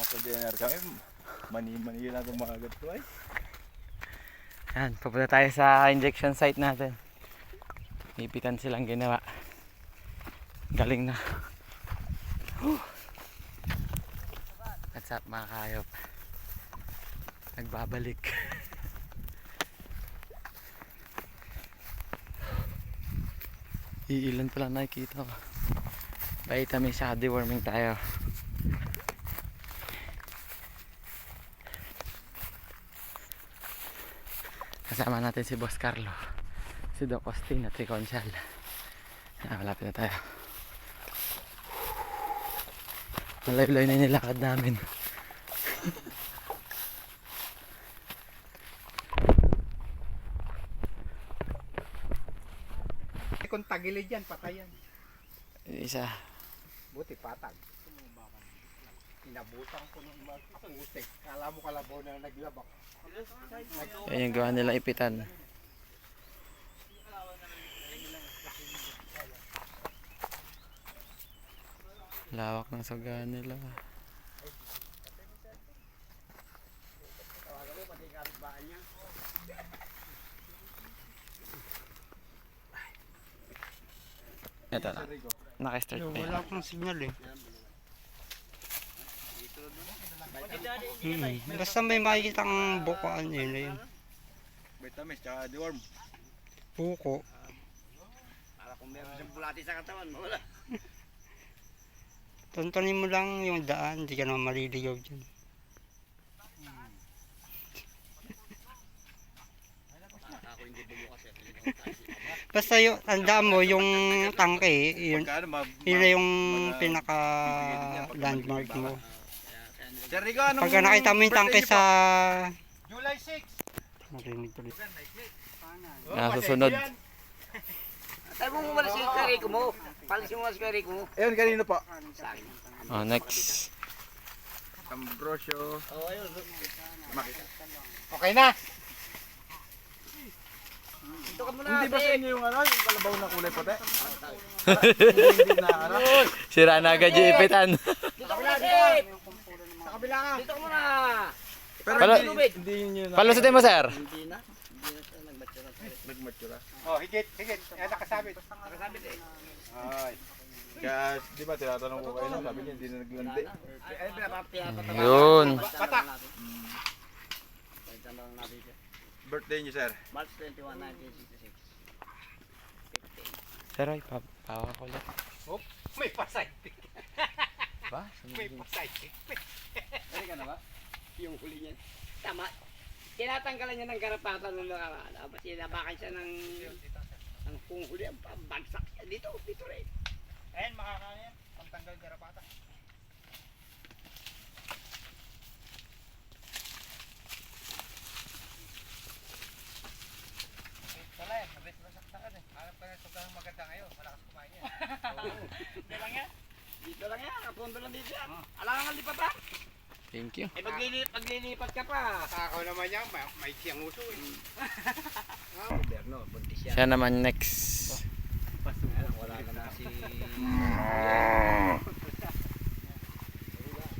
nasa kami, mani-mani lang mga ganito ay. Yan, papunta tayo sa injection site natin. Ipitan silang ginawa. Galing na. Whew. What's up mga kayop? Nagbabalik. Iilan pa lang nakikita ko. Vitamin sa deworming tayo. Kasama natin si Boss Carlo, si Doc Austin at si Conchal. Ah, malapit na tayo. Malayo-layo na nilakad namin. Kung tagilid yan, patay yan. Isa. Buti patag. Inabutan ko ng mga putik. Kala mo kalabaw na naglabak. Yan yung gawa nila ipitan. Lawak ng saga nila. Ito na. Naka-start na yan. akong signal eh. Hmm. Basta may makikita kang bukaan yun na yun. Vitamins, tsaka deworm. Puko. Para kung meron siyang bulati sa katawan, mawala. Tuntunin mo lang yung daan, hindi ka naman maliligaw dyan. Eh. Basta yung, tandaan mo, yung tangke, yun, ano, yun na yung pinaka landmark mo. Sir Rico, anong Pagka nakita mo yung tangke sa... July 6. Marinig tuloy. Nasusunod. Sabi mo muna si Rico mo. Palis mo muna si Rico mo. Ayun, kanino po? Sa akin. Oh, next. Ambrosio. Oo, ayun. Okay na. Dito ka muna. Hindi ba sa inyo yung ano, yung kalabaw na kulay puti? na ano. Sira na agad yung ipitan. Dito ka muna, Sip. Sa kabila ka. Dito ka muna. Pero Pala- hindi, hindi yun yun. Palusutin mo, sir. Hindi na. Hindi na siya nagmatsura. Oh, higit, higit. Yan nakasabit. Nakasabit eh. Ay. Kaya, di ba, tinatanong ko kayo, no? sabi niya, hindi na naglandi. Yun. Bata. Birthday niyo, sir. March 21, 1966. Sir, ay, pa pawa ko lang. May pasay. Ba? May pasay. Ano ka na ba? Yung huli niya. Tama. Tinatanggalan niya ng karapatan ng mga ano. Kasi nabakan siya ng ng kung huli ang bagsak niya. Dito, dito rin. Ayan, makakain yan. Pantanggal garapata. Wala yan, nabit masaktaan eh. Hanap ka na sobrang maganda ngayon, malakas kumain yan. Hindi lang yan. Dito lang yan. Kapundo lang dito yan. Alangan ang lipat ha. You. Eh, paglili, paglilipat ka pa. Nakakaw naman yan, may, may siyang uso eh. Gobyerno, buntis yan. Siya naman next. Wala ka na si...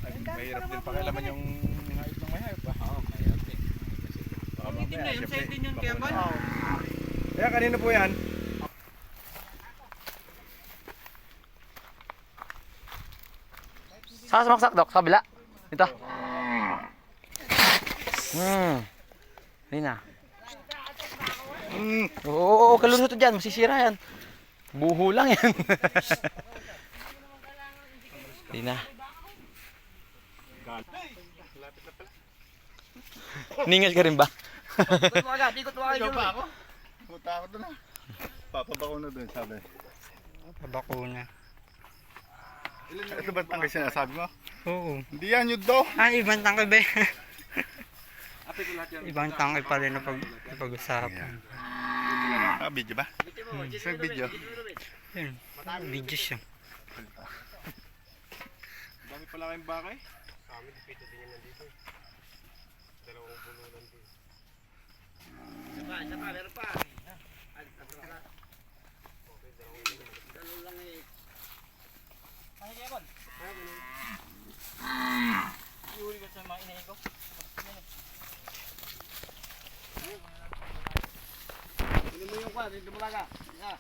Ay, mahirap din pakialaman yung hayop ng may hayop, ah. Oo, mayroon din. Baka mamaya, na, syempre, side din yun, man. Kaya kanino po yan? Saan sumaksak, Dok? Sa kabila? Dito. Hmm. Ayun na. Oo, oo, oo, kalusot dyan. Masisira yan. Buho lang yan. Hindi na. Ningal ka rin ba? Ikot mo agad, ikot mo agad yun. ako? Puta ako doon ah. Papabako na doon, sabi. Bakuna. Ito ba tanggal sinasabi mo? Oo. Hindi yan, yun do. Ah, ibang tangke ba? ibang tangke pa rin na pag, pag-usapan. Ah, video ba? Sa video. Yun. Video siya. Dami pala kayong bakay. Isa pa, isa pa, meron pa. Ay, tatlo ka. Dalawa lang eh. Dito bulaga. Ah.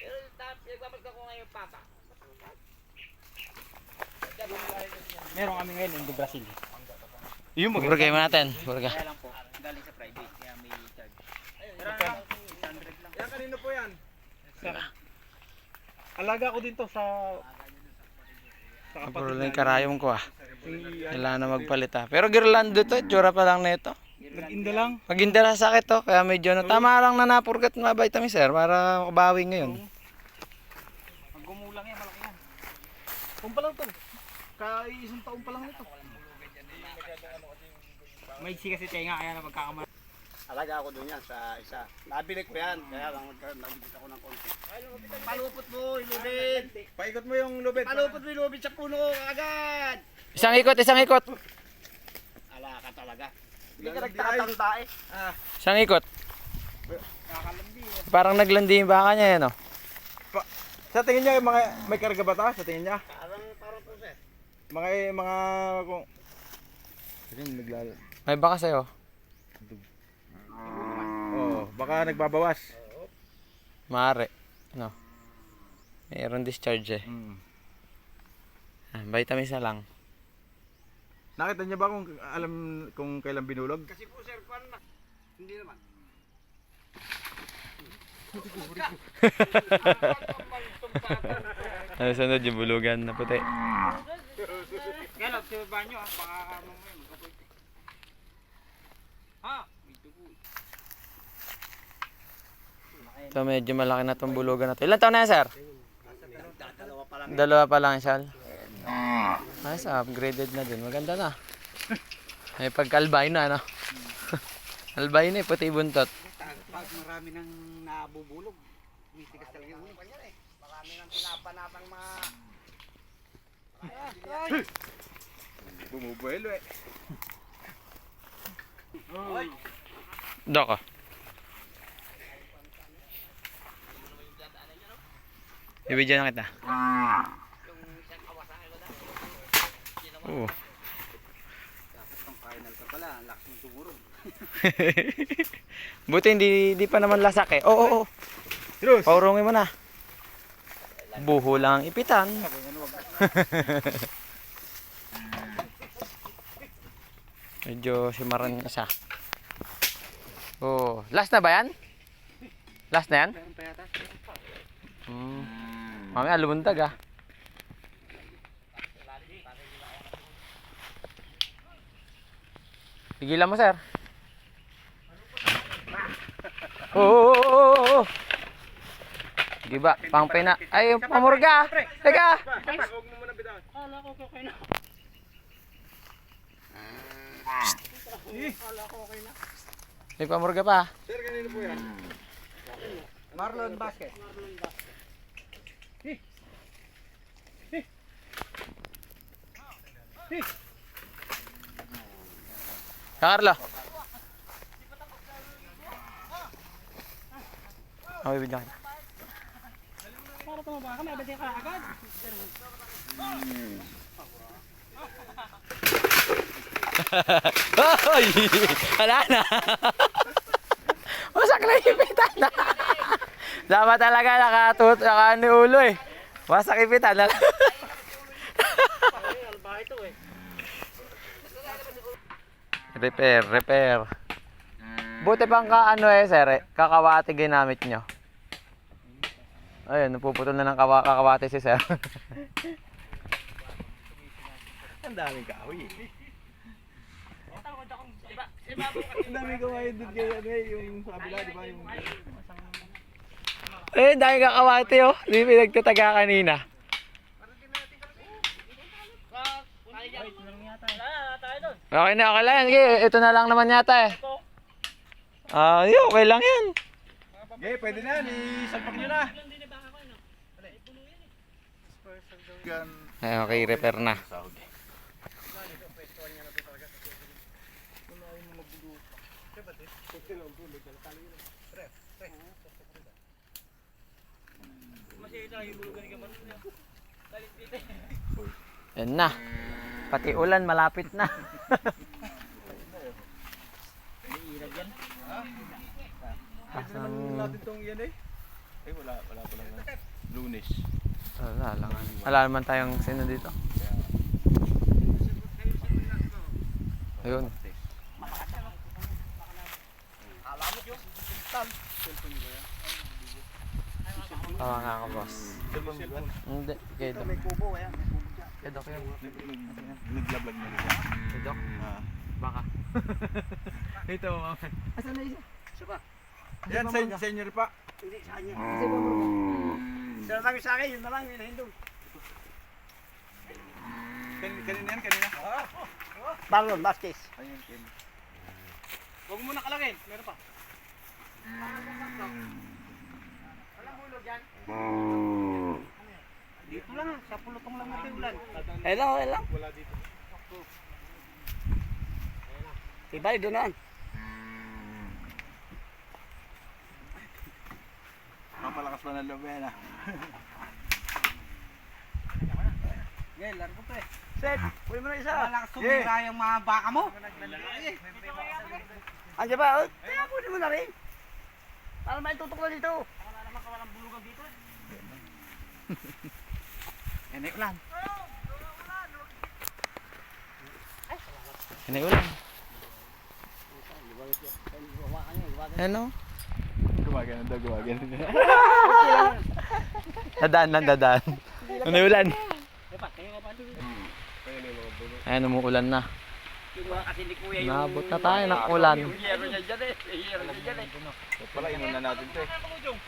Pero tap, nagbabalik ako ngayon pata. Meron kami ngayon yung Brazil. Yung Burgay mo natin. Burga. Kaya lang po, galing sa private, kaya may charge. Pero lang, 600 lang. Yan kanino po yan? Alaga ko din to sa... Sa Puro lang yung karayom ko ah. Kailangan na magpalit ah. Pero girlando to, tsura pa lang nito. Nag-inda lang. Hindi na sakit to, kaya medyo na tama lang na napurgat na vitamin sir para makabawi ngayon. Pag gumulang yan, malaki yan. Kung pa lang to. Kaisang taon pa lang nito. May iksi kasi tenga kaya na magkakamali. Alaga ako doon yan sa isa. Nabili ko yan, kaya lang nabili ako ng konti. Palupot mo, ilubid! Paikot mo yung lubid. Palupot mo, ilubid sa puno agad! Isang ikot, isang ikot. Ala ka talaga. Hindi ka nagtatanda eh. Isang ikot. Kakalandi. Parang naglandi yung baka niya yan oh. Sa tingin niya, mga, may karga ba ta? Sa tingin niya? Parang, parang po sir. Mga, mga, kung... Kasi naglala. May baka sa'yo. Baka nagbabawas. Maaari. No. Mayroon discharge eh. Mm. Ah, vitamins na lang. Nakita niya ba kung alam kung kailan binulog? Kasi po sir, kuwan na. Hindi naman. Ano sunod yung bulugan na puti. Kaya lang, sa banyo ah, baka mamaya magkapoy. Ha? May dugo. Ito medyo malaki na itong bulugan na to. Ilan taon na yan sir? Dalawa pa lang. Dalawa pa lang siyal. Nice, upgraded na din. Maganda na. May pagka-albino ano. albino eh, puti buntot. Pag marami nang nabubulog, mitigas talaga yung eh. Marami nang pinapanatang mga... Bumubuelo eh. Doko. Ibigyan na kita. Oo. Ka. Buti hindi, hindi pa naman lasak eh. Oo, oo, oo. Cruz! Paurungin mo na. Buho lang ang ipitan. Medyo simaran na siya. Oh, last na ba yan? Last na yan? Hmm. Mamaya lumundag ah. Pigilan mo, sir. Oo, oo, oo, oo, oo. Di ba? Pang pina. Ay, pamurga. Teka. Huwag mo muna bitawan. May pamurga pa. Sir, kanino po yan? Marlon Basket. Carlo. Oh, bibigyan kita. Para tumaba ka, may abadin ka agad. Hoy! Wala na. Wasak na ipitan na. Sama talaga nakatut, naka ni ulo eh. Wasak ipitan na. repair, repair. Buti pang ka ano eh, sir, eh, kakawati ginamit nyo. Ayun, napuputol na ng kawa kakawati si sir. Ang daming kahoy eh. Ang daming kahoy doon kaya ano eh, yung sa kabila, di ba? Yung... eh, dahil kakawati oh. Hindi pinagtataga kanina. Okay na, okay lang yan. Sige, ito na lang naman yata eh. Ah, uh, okay lang yan. Okay, pwede na. Isalpak nyo na. Ay, okay, repair na. Yan na. Pati ulan, malapit na. Ano natin itong yan eh? Eh, wala, wala pa lang. Lunes. Wala lang. Wala naman tayong sino dito. Ayun. Tawa nga ako, boss. Hindi, kay Doc. Kay Doc yun. Naglablag na rin. Kay Doc. Ah. Baka. Ito, mama. Asan na isa? Isa pa. Yan, sen- senior pa. Hindi, sa kanya. Isa bro. Sinasabi sa akin, yun na lang, yun na hindong. Kan- Kanina yan, kanina. Balon, basket. Ayun, Ken. Huwag mo nakalagay. Meron pa. Dito lang, sa pulutong lang natin ulan. Eh lang, eh lang. Wala dito. Ibalik doon na. Mapalakas pa ng loob yan ah. Ngayon, largo pa eh. Set, kunin mo na isa. Malakas tumira yung mga baka mo. Andiyan ba? Oh, kaya kunin mo na rin. Para may tutok na dito. Yan ay ulan. Hindi ulan. Ano? Gumagano daw, gumagano. Dadaan lang, dadaan. Ano yung ulan? Ayan, umuulan na. Naabot na tayo ng ulan. Pala, inon na natin to eh.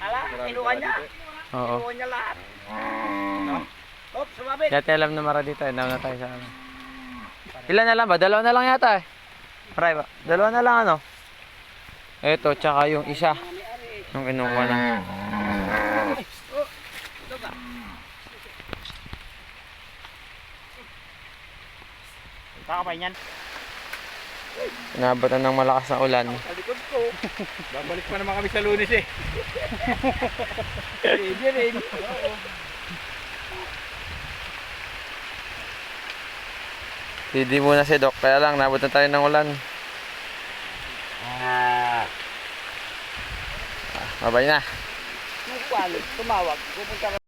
Ala, pa niya. Oo. Kinuha niya lahat. Hop, sumabit. Dati alam na mara dito, eh. Nauna tayo sa ano. Ilan na lang ba? Dalawa na lang yata eh. Maray ba? Dalawa na lang ano? Ito, tsaka yung isa. Yung kinukuha na. Kakapay niyan. Inabot na ng malakas na ulan. Sa likod ko. Babalik pa naman kami sa lunes eh. Hindi rin. Hindi muna si Doc, kaya lang nabot na tayo ng ulan. Ah, babay na. Kwal, tumawag. Pupunta